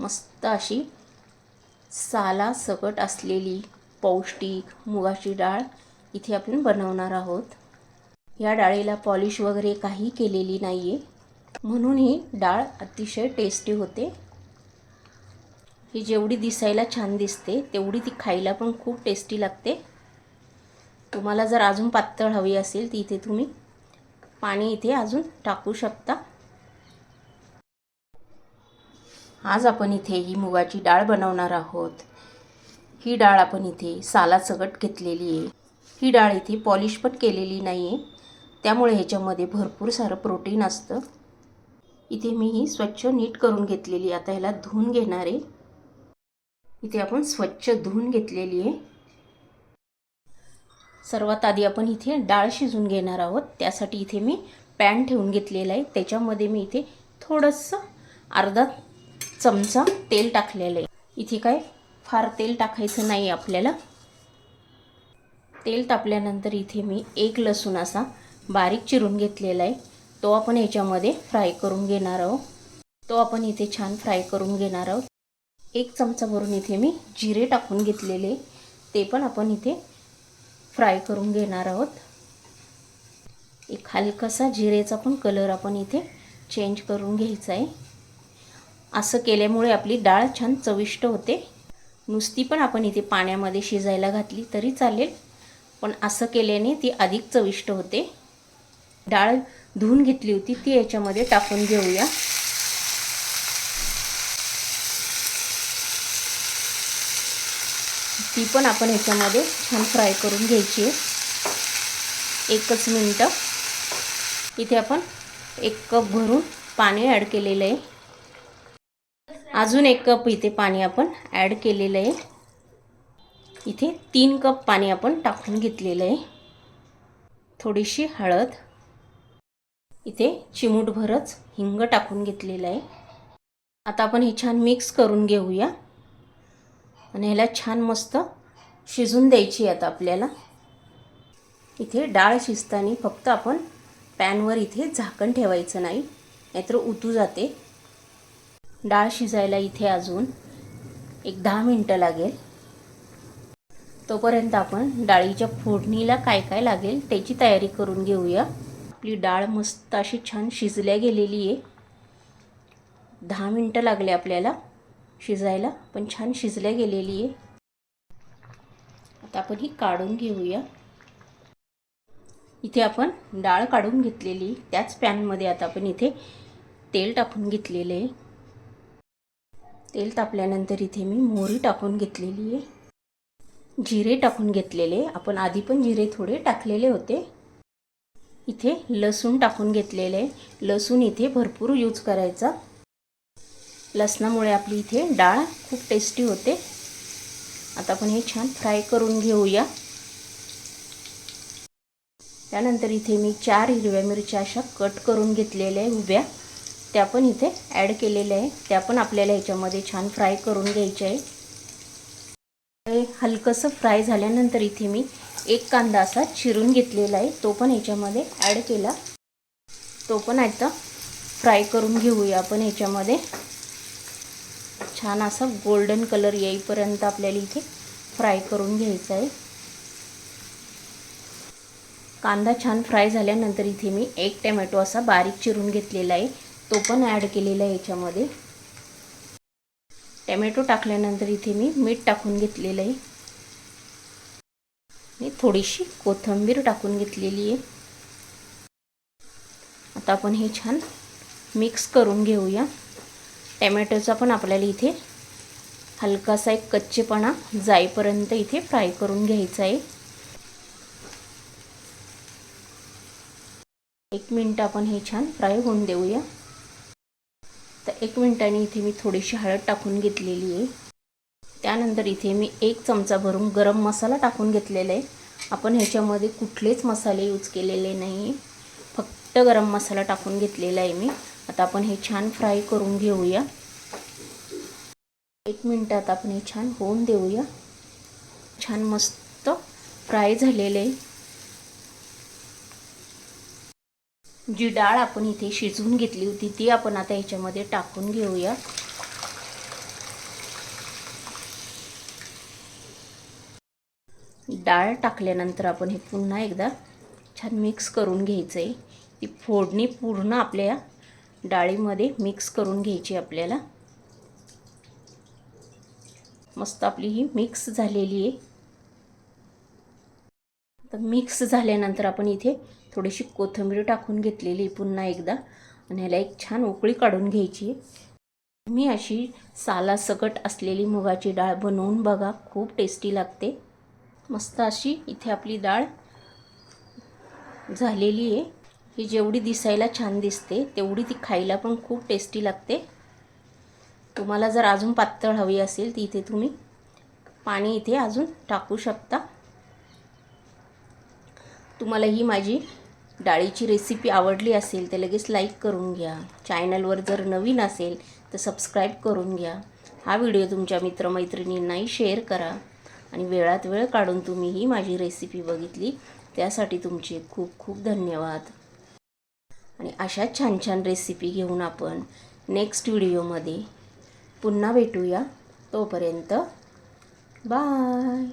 मस्त अशी सालासकट असलेली पौष्टिक मुगाची डाळ इथे आपण बनवणार आहोत. या डाळीला पॉलिश वगैरे काही केलेली नाही आहे म्हणून ही डाळ अतिशय टेस्टी होते. ही जेवढी दिसायला छान दिसते तेवढी ती खायला पण खूप टेस्टी लागते. तुम्हाला जर अजून पातळ हवी असेल तर इथे तुम्ही पाणी इथे अजून टाकू शकता. आज आपण इथे ही मुगाची डाळ बनवणार आहोत. ही डाळ आपण इथे सालासकट घेतलेली आहे. ही डाळ इथे पॉलिश पण केलेली नाही आहे त्यामुळे ह्याच्यामध्ये भरपूर सारं प्रोटीन असतं. इथे मी ही स्वच्छ नीट करून घेतलेली आता ह्याला धुवून घेणार आहे. इथे आपण स्वच्छ धुवून घेतलेली आहे. सर्वात आधी आपण इथे डाळ शिजून घेणार आहोत. त्यासाठी इथे मी पॅन ठेवून घेतलेला आहे. त्याच्यामध्ये मी इथे थोडंसं अर्धा चमचा तेल टाकलेलं आहे. इथे काय फार तेल टाकायचं नाही आपल्याला. तेल तापल्यानंतर इथे मी एक लसूण असा बारीक चिरून घेतलेला आहे. तो आपण ह्याच्यामध्ये फ्राय करून घेणार आहोत. तो आपण इथे छान फ्राय करून घेणार आहोत. एक चमचा भरून इथे मी जिरे टाकून घेतलेले ते पण आपण इथे फ्राय करून घेणार आहोत. एक हलकासा जिरेचा पण कलर आपण इथे चेंज करून घ्यायचा आहे. असं केल्यामुळे आपली डाळ छान चविष्ट होते. नुसती पण आपण इथे पाण्यामध्ये शिजायला घातली तरी चालेल पण असं केल्याने ती अधिक चविष्ट होते. डाळ धुवून घेतली होती ती याच्यामध्ये टाकून घेऊया. ती पण आपण याच्यामध्ये छान फ्राय करून घ्यायची आहे. एकच मिनटं. इथे आपण एक कप भरून पाणी ॲड केलेलं आहे. अजून एक कप इथे पाणी आपण ॲड केलेलं आहे. इथे तीन कप पाणी आपण टाकून घेतलेलं आहे. थोडीशी हळद. इथे चिमूटभरच हिंग टाकून घेतलेलं आहे. आता आपण हे छान मिक्स करून घेऊया. आणि ह्याला छान मस्त शिजून द्यायची आता आपल्याला. इथे डाळ शिजताना फक्त आपण पॅनवर इथे झाकण ठेवायचं नाही नाहीतर उतू जाते. डाळ शिजायला इथे अजून एक दहा मिनटं लागेल. तोपर्यंत आपण डाळीच्या फोडणीला काय काय लागेल त्याची तयारी करून घेऊया. आपली डाळ मस्त अशी छान शिजल्या गेलेली आहे. दहा मिनटं लागले आपल्याला शिजायला पण छान शिजल्या गेलेली आहे. आता आपण ही काढून घेऊया. इथे आपण डाळ काढून घेतलेली त्याच पॅनमध्ये आता आपण इथे तेल टाकून घेतलेले आहे. तेल तापल्यानंतर इथे मी मोहरी टाकून घेतलेली आहे. जिरे टाकून घेतलेले. आपण आधी पण जिरे थोडे टाकलेले होते. इथे लसूण टाकून घेतलेले आहे. लसूण इथे भरपूर यूज करायचा. लसणामुळे आपली इथे डाळ खूप टेस्टी होते. आता आपण हे छान फ्राय करून घेऊया. त्यानंतर इथे मी चार हिरव्या मिरच्या अशा कट करून घेतलेल्या आहे उभ्या. त्या पण इथे ॲड केलेल्या आहे त्या पण आपल्याला ह्याच्यामध्ये छान फ्राय करून घ्यायच्या आहे हलकंसं फ्राय झाल्यानंतर इथे मी एक कांदा असा चिरून घेतलेला आहे. तो पण ह्याच्यामध्ये ॲड केला. तो पण आता फ्राय करून घेऊया आपण ह्याच्यामध्ये. छान असा गोल्डन कलर येईपर्यंत आपल्याला इथे फ्राय करून घ्यायचा आहे. कांदा छान फ्राय झाल्यानंतर इथे मी एक टमॅटो असा बारीक चिरून घेतलेला आहे. तो पण ॲड केलेला आहे याच्यामध्ये. टमॅटो टाकल्यानंतर इथे मी मीठ टाकून घेतलेलं आहे. मी थोडीशी कोथिंबीर टाकून घेतलेली आहे. आता आपण हे छान मिक्स करून घेऊया. टॅमॅटोचा पण आपल्याला इथे हलकासा एक कच्चेपणा जाईपर्यंत इथे फ्राय करून घ्यायचा आहे. एक मिनटं आपण हे छान फ्राय होऊन देऊया. एक मिनटाने इथे मी थोडीशी हळद टाकून घेतलेली आहे. त्यानंतर इथे मी एक चमचा भरून गरम मसाला टाकून घेतलेला आहे. आपण ह्याच्यामध्ये कुठलेच मसाले यूज केलेले नाही फक्त गरम मसाला टाकून घेतलेला आहे मी. आता आपण हे छान फ्राय करून घेऊया. एक मिनटात आपण हे छान होऊन देऊया. छान मस्त फ्राय झालेले आहे. जी डाळ आपण इथे शिजवून घेतली होती ती आपण आता ह्याच्यामध्ये टाकून घेऊया. डाळ टाकल्यानंतर आपण हे पुन्हा एकदा छान मिक्स करून घ्यायचं आहे ती फोडणी पूर्ण आपल्या डाळीमध्ये मिक्स करून घ्यायची आपल्याला. मस्त आपली ही मिक्स झालेली आहे. तर मिक्स झाल्यानंतर आपण इथे थोडीशी कोथिंबीर टाकून घेतलेली आहे पुन्हा एकदा. आणि ह्याला एक छान उकळी काढून घ्यायची मी अशी सालासकट असलेली मुगाची डाळ बनवून बघा खूप टेस्टी लागते. मस्त अशी इथे आपली डाळ झालेली आहे. ही जेवढी दिसायला छान दिसते तेवढी ती खायला पण खूप टेस्टी लागते. तुम्हाला जर अजून पातळ हवी असेल तर इथे तुम्ही पाणी इथे अजून टाकू शकता. तुम्हाला ही माझी डाळीची रेसिपी आवडली असेल तर लगेच लाईक करून घ्या. चॅनलवर जर नवीन असेल तर सबस्क्राईब करून घ्या. हा व्हिडिओ तुमच्या मित्रमैत्रिणींनाही शेअर करा. आणि वेळात वेळ काढून तुम्ही ही माझी रेसिपी बघितली त्यासाठी तुमचे खूप खूप धन्यवाद. आणि अशा छान छान रेसिपी घेऊन आपण नेक्स्ट व्हिडिओमध्ये पुन्हा भेटूया. तोपर्यंत बाय